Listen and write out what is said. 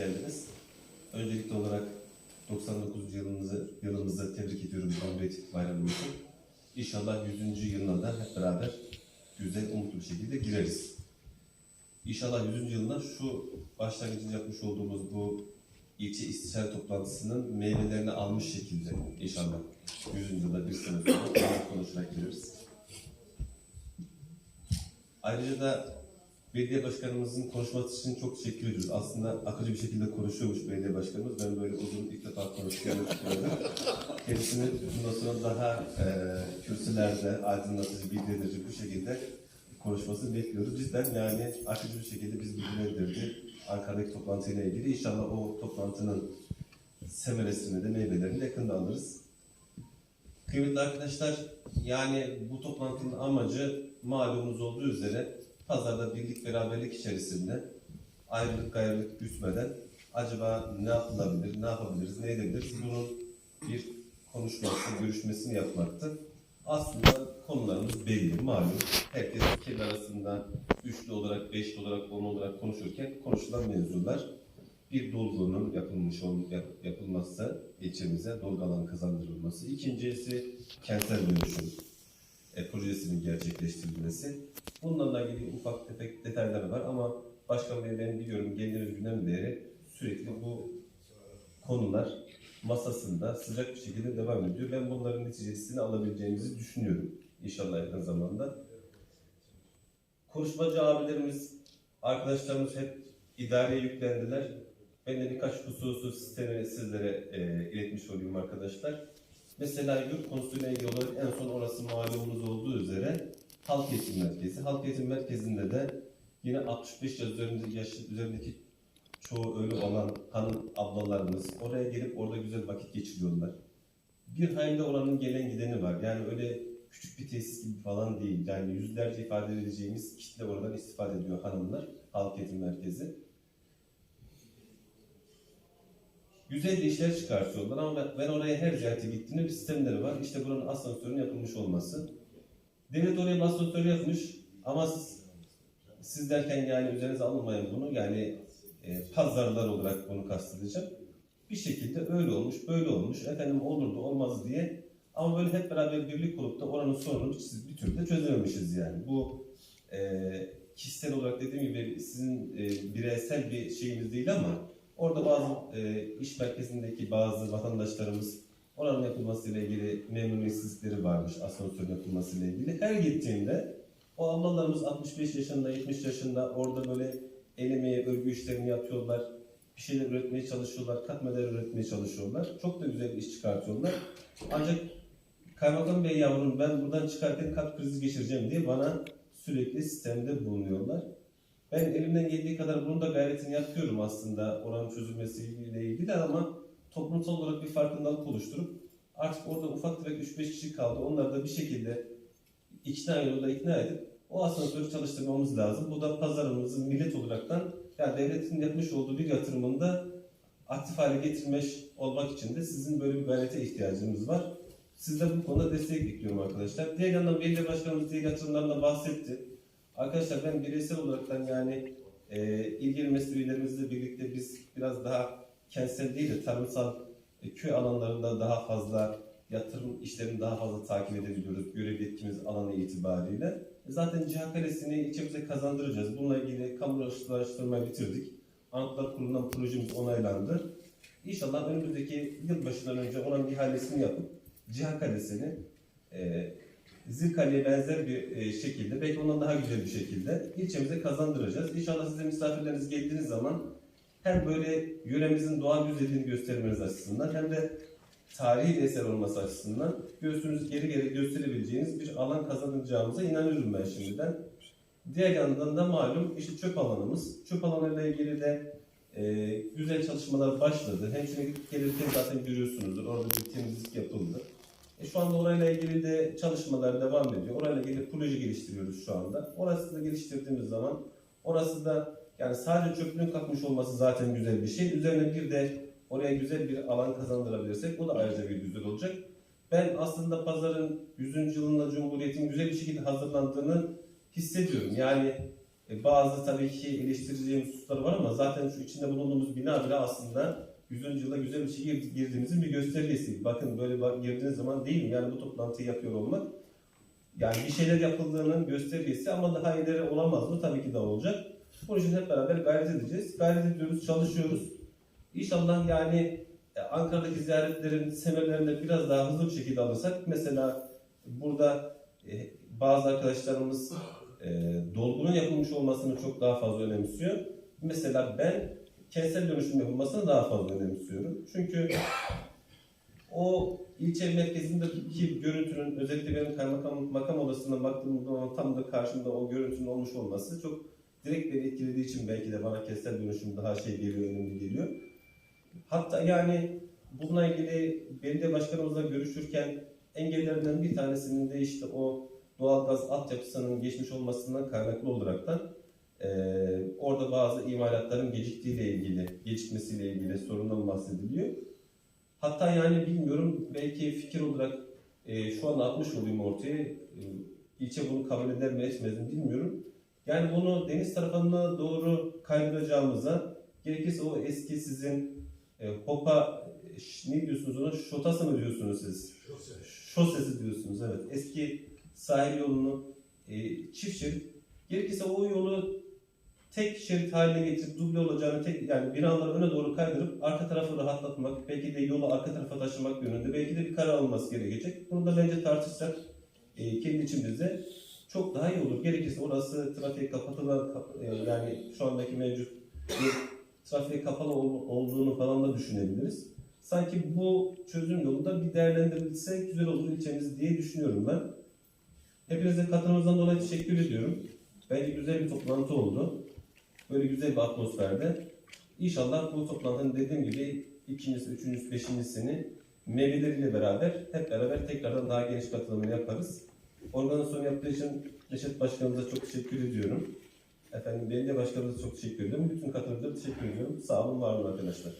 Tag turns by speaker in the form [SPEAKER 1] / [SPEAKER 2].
[SPEAKER 1] geldiniz. Öncelikli olarak 99. yılınızı, yılımızı tebrik ediyorum Cumhuriyet Bayramı için. İnşallah 100. yılına da hep beraber güzel, umutlu bir şekilde gireriz. İnşallah 100. yılına şu başlangıcını yapmış olduğumuz bu ilçe istişare toplantısının meyvelerini almış şekilde inşallah 100. yılda bir sene sonra konuşarak gireriz. Ayrıca da belediye başkanımızın konuşması için çok teşekkür ediyoruz. Aslında akıcı bir şekilde konuşuyormuş belediye başkanımız. Ben böyle uzun ilk defa konuştuğunu düşünüyorum. Kendisini bundan sonra daha e, kürsülerde aydınlatıcı, bilgilendirici bu şekilde konuşmasını bekliyoruz. Cidden yani akıcı bir şekilde bizi bilgilendirdi. Ankara'daki toplantıyla ilgili. İnşallah o toplantının semeresini de meyvelerini yakında alırız. Kıymetli arkadaşlar, yani bu toplantının amacı malumunuz olduğu üzere pazarda birlik beraberlik içerisinde ayrılık gayrılık gütmeden acaba ne yapılabilir, ne yapabiliriz, ne edebiliriz bunun bir konuşmasını, görüşmesini yapmaktı. Aslında konularımız belli, malum. Herkes kendi arasında üçlü olarak, beşli olarak, on olarak konuşurken konuşulan mevzular bir dolgunun yapılmış yapılması ilçemize dolgu alan kazandırılması. İkincisi kentsel dönüşüm e, projesinin gerçekleştirilmesi. Bununla ilgili ufak tefek detaylar var ama Başkan Bey ben biliyorum geldiğimiz günden beri sürekli bu konular masasında sıcak bir şekilde devam ediyor. Ben bunların neticesini alabileceğimizi düşünüyorum inşallah yakın zamanda. Konuşmacı abilerimiz, arkadaşlarımız hep idareye yüklendiler. Ben de birkaç hususu sistemi sizlere e, iletmiş olayım arkadaşlar. Mesela yurt ilgili olarak en son orası malumunuz olduğu üzere halk eğitim merkezi. Halk eğitim merkezinde de yine 65 yaş üzerinde yaş üzerindeki çoğu ölü olan hanım ablalarımız oraya gelip orada güzel vakit geçiriyorlar. Bir hayli oranın gelen gideni var. Yani öyle küçük bir tesis gibi falan değil. Yani yüzlerce ifade edeceğimiz kitle oradan istifade ediyor hanımlar. Halk eğitim merkezi. Güzel işler çıkartıyorlar ama ben- oraya her ziyarete gittiğimde bir sistemleri var. İşte buranın asansörün yapılmış olması. Devlet oraya bir asansör yapmış ama siz, siz derken yani üzerinize alınmayan bunu yani e, pazarlar olarak bunu kastedeceğim. Bir şekilde öyle olmuş, böyle olmuş, efendim olurdu, olmaz diye. Ama böyle hep beraber birlik olup da oranın sorununu siz bir türlü de çözememişiz yani. Bu e, kişisel olarak dediğim gibi sizin e, bireysel bir şeyiniz değil ama orada bazı e, iş merkezindeki bazı vatandaşlarımız oranın yapılmasıyla ilgili memnuniyetsizlikleri varmış asansörün yapılmasıyla ilgili. Her gittiğimde o ablalarımız 65 yaşında, 70 yaşında orada böyle el emeği, örgü işlerini yapıyorlar. Bir şeyler üretmeye çalışıyorlar, katmeler üretmeye çalışıyorlar. Çok da güzel iş çıkartıyorlar. Ancak Kaymakam Bey yavrum ben buradan çıkarken kalp krizi geçireceğim diye bana sürekli sistemde bulunuyorlar. Ben elimden geldiği kadar bunun da gayretini yapıyorum aslında oranın çözülmesiyle ilgili ama toplumsal olarak bir farkındalık oluşturup artık orada ufak tefek 3-5 kişi kaldı. Onları da bir şekilde ikna yoluyla ikna edip o asansörü çalıştırmamız lazım. Bu da pazarımızın millet olaraktan yani devletin yapmış olduğu bir yatırımında aktif hale getirmiş olmak için de sizin böyle bir gayrete ihtiyacımız var. Sizden bu konuda destek bekliyorum arkadaşlar. Diğer yandan belediye başkanımız diğer yatırımlarından bahsetti. Arkadaşlar ben bireysel olaraktan yani e, ilgili mesul birlikte biz biraz daha kentsel değil de tarımsal e, köy alanlarında daha fazla yatırım işlerini daha fazla takip edebiliyoruz görev yetkimiz alanı itibariyle. E, Zaten Cihan Kalesi'ni ilçemize kazandıracağız. Bununla ilgili kamulaştırmayı bitirdik. Anıtlar Kurulu'ndan projemiz onaylandı. İnşallah önümüzdeki yılbaşından önce onun ihalesini yapıp Cihan Kalesi'ni e, Zirkali'ye benzer bir e, şekilde, belki ondan daha güzel bir şekilde ilçemize kazandıracağız. İnşallah size misafirleriniz geldiğiniz zaman hem böyle yöremizin doğal güzelliğini göstermeniz açısından hem de tarihi eser olması açısından göğsünüzü geri geri gösterebileceğiniz bir alan kazanacağımıza inanıyorum ben şimdiden. Diğer yandan da malum işte çöp alanımız. Çöp alanıyla ilgili de e, güzel çalışmalar başladı. Hem şimdi gelirken zaten görüyorsunuzdur. Orada bir temizlik yapıldı. E, şu anda orayla ilgili de çalışmalar devam ediyor. Orayla ilgili proje geliştiriyoruz şu anda. Orası da geliştirdiğimiz zaman orası da yani sadece çöplüğün kalkmış olması zaten güzel bir şey. Üzerine bir de oraya güzel bir alan kazandırabilirsek bu da ayrıca bir güzel olacak. Ben aslında pazarın 100. yılında Cumhuriyet'in güzel bir şekilde hazırlandığını hissediyorum. Yani E, bazı tabii ki eleştireceğim hususlar var ama zaten şu içinde bulunduğumuz bina bile aslında 100. yıla güzel bir şey gir- girdiğimizin bir göstergesi. Bakın böyle girdiğiniz zaman değil mi? Yani bu toplantıyı yapıyor olmak. Yani bir şeyler yapıldığının göstergesi ama daha ileri olamaz mı? Tabii ki de olacak. Bunun için hep beraber gayret edeceğiz. Gayret ediyoruz, çalışıyoruz. İnşallah yani e, Ankara'daki ziyaretlerin semerlerini biraz daha hızlı bir şekilde alırsak mesela burada e, bazı arkadaşlarımız e, dolgunun yapılmış olmasını çok daha fazla önemsiyor. Mesela ben kentsel dönüşüm yapılmasını daha fazla önemsiyorum. Çünkü o ilçe merkezindeki görüntünün özellikle benim kaymakam makam odasına baktığım zaman tam da karşımda o görüntünün olmuş olması çok direkt beni etkilediği için belki de bana kentsel dönüşüm daha şey geliyor, önemli geliyor. Hatta yani bununla ilgili belediye başkanımızla görüşürken engellerinden bir tanesinin de işte o doğalgaz altyapısının geçmiş olmasından kaynaklı olaraktan eee orada bazı imalatların geciktiğiyle ilgili, gecikmesiyle ilgili sorundan bahsediliyor. Hatta yani bilmiyorum belki fikir olarak eee, şu anda atmış olayım ortaya. Eee, ilçe bunu kabul eder mi etmez mi bilmiyorum. Yani bunu deniz tarafına doğru kaydıracağımıza gerekirse o eski sizin e, hopa e, ne diyorsunuz ona şotası mı diyorsunuz siz? Şosesi diyorsunuz evet. Eski sahil yolunu e, çift şerit. Gerekirse o yolu tek şerit haline getirip duble olacağını tek yani binaları öne doğru kaydırıp arka tarafı rahatlatmak, belki de yolu arka tarafa taşımak yönünde belki de bir karar alınması gerekecek. Bunu da bence tartışsak e, kendi içimizde çok daha iyi olur. Gerekirse orası trafiğe kapatılan kap- e, yani şu andaki mevcut bir trafiğe kapalı ol- olduğunu falan da düşünebiliriz. Sanki bu çözüm yolunda bir değerlendirilse güzel olur ilçemiz diye düşünüyorum ben. Hepinize katılımınızdan dolayı teşekkür ediyorum. Bence güzel bir toplantı oldu. Böyle güzel bir atmosferde. İnşallah bu toplantının dediğim gibi ikincisi, üçüncüsü, beşincisini meyveleriyle beraber hep beraber tekrardan daha geniş katılımını yaparız. Organizasyon yaptığı için Neşet Başkanımıza çok teşekkür ediyorum. Efendim belediye başkanımıza çok teşekkür ediyorum. Bütün katılımcılara teşekkür ediyorum. Sağ olun, var olun arkadaşlar.